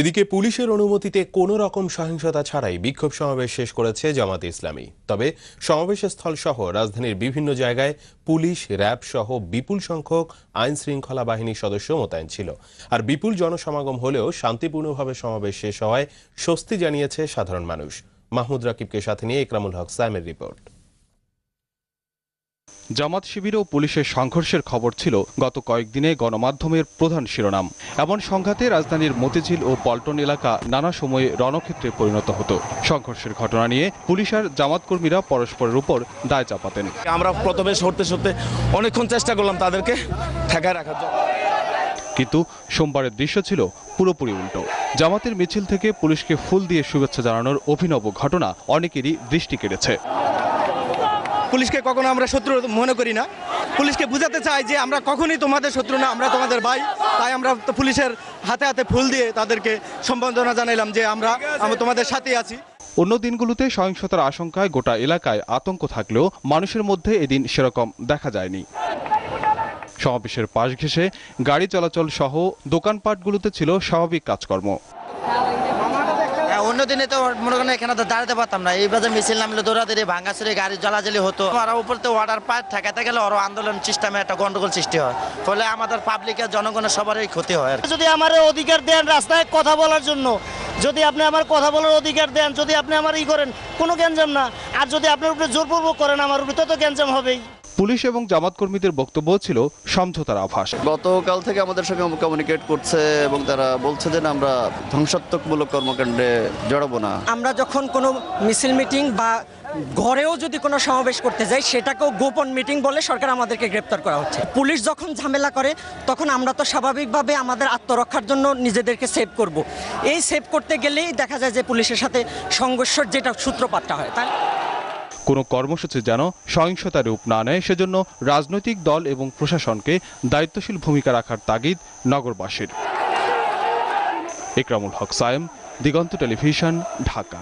এদিকে পুলিশের অনুমতিতে কোনো রকম সহিংসতা ছাড়াই বিক্ষোভ সমাবেশ শেষ করেছে জামাতে ইসলামী। তবে সমাবেশের স্থল সহ রাজধানীর বিভিন্ন জায়গায় পুলিশ, র্যাব সহ বিপুল সংখ্যক আইন শৃঙ্খলা বাহিনীর সদস্য মোতায়েন ছিল। আর বিপুল জনসমাগম হলেও শান্তিপূর্ণভাবে সমাবেশ শেষ হওয়ায় স্বস্তি জানিয়েছে সাধারণ মানুষ। মাহমুদ রাকিবকে সাথে নিয়ে ইকরামুল হক সাইমের রিপোর্ট। জামাত শিবির ও পুলিশের সংঘর্ষের খবর ছিল গত কয়েকদিনে গণমাধ্যমের প্রধান শিরোনাম। এমন সংঘাতে রাজধানীর মতিঝিল ও পল্টন এলাকা নানা সময়ে রণক্ষেত্রে পরিণত হতো। সংঘর্ষের ঘটনা নিয়ে পুলিশ আর জামাত কর্মীরা পরস্পরের উপর দায় চাপাতেন। আমরা প্রথমে সরতে সরতে অনেকক্ষণ চেষ্টা করলাম তাদেরকে ঠেকায় রাখার জন্য। কিন্তু সোমবারের দৃশ্য ছিল পুরোপুরি উল্টো। জামাতের মিছিল থেকে পুলিশকে ফুল দিয়ে শুভেচ্ছা জানানোর অভিনব ঘটনা অনেকেরই দৃষ্টি কেড়েছে। পুলিশকে কখনো আমরা শত্রু মনে করি না। পুলিশকে বুঝাতে চাই যে আমরা কখনোই তোমাদের শত্রু না, আমরা তোমাদের ভাই। তাই আমরা তো পুলিশের হাতে হাতে ফুল দিয়ে তাদেরকে সম্বর্ধনা জানাইলাম যে আমরা আমরা তোমাদের সাথেই আছি। অন্য দিনগুলোতে সহিংসতার আশঙ্কায় গোটা এলাকায় আতঙ্ক থাকলেও মানুষের মধ্যে এদিন সেরকম দেখা যায়নি। সমাবেশের পাশ ঘেঁষে গাড়ি চলাচল সহ দোকানপাটগুলোতে ছিল স্বাভাবিক কাজকর্ম। অন্য দিনে তো মনে করেন এখানে তো দাঁড়াতে পারতাম না। এই বাজে মিছিল নামলে দৌড়াদৌড়ি, ভাঙাচুরি, গাড়ি জ্বলাজ্বলি হতো। আর উপর তো অর্ডার পায়, ঠেকাতে গেলে আরও আন্দোলন সিস্টেমে একটা গন্ডগোল সৃষ্টি হয়। ফলে আমাদের পাবলিকের জনগণের সবারই ক্ষতি হয় যদি আমার অধিকার দেন রাস্তায় কথা বলার জন্য, যদি আপনি আমার কথা বলার অধিকার দেন, যদি আপনি আমার ই করেন, কোনো গ্যাঞ্জাম না। আর যদি আপনার উপরে জোরপূর্বক করেন, আমার উপরে তত গ্যাঞ্জাম হবেই। পুলিশ এবং জামাত কর্মীদের বক্তব্য ছিল সমঝোতার আভাস। গতকাল থেকে আমাদের সঙ্গে কমিউনিকেট করছে এবং তারা বলছে যে না, আমরা ধ্বংসাত্মকমূলক কর্মকাণ্ডে জড়াবো না। আমরা যখন কোনো মিছিল মিটিং বা ঘরেও যদি কোনো সমাবেশ করতে যাই সেটাকেও গোপন মিটিং বলে সরকার আমাদেরকে গ্রেপ্তার করা হচ্ছে। পুলিশ যখন ঝামেলা করে তখন আমরা তো স্বাভাবিকভাবে আমাদের আত্মরক্ষার জন্য নিজেদেরকে সেভ করব। এই সেভ করতে গেলেই দেখা যায় যে পুলিশের সাথে সংঘর্ষের যেটা সূত্রপাতটা হয় তাই কোনো কর্মসূচি যেন সহিংসতা রূপ না নেয়, সেজন্য রাজনৈতিক দল এবং প্রশাসনকে দায়িত্বশীল ভূমিকা রাখার তাগিদ নগরবাসীর। একরামুল হক সায়েম, দিগন্ত টেলিভিশন, ঢাকা।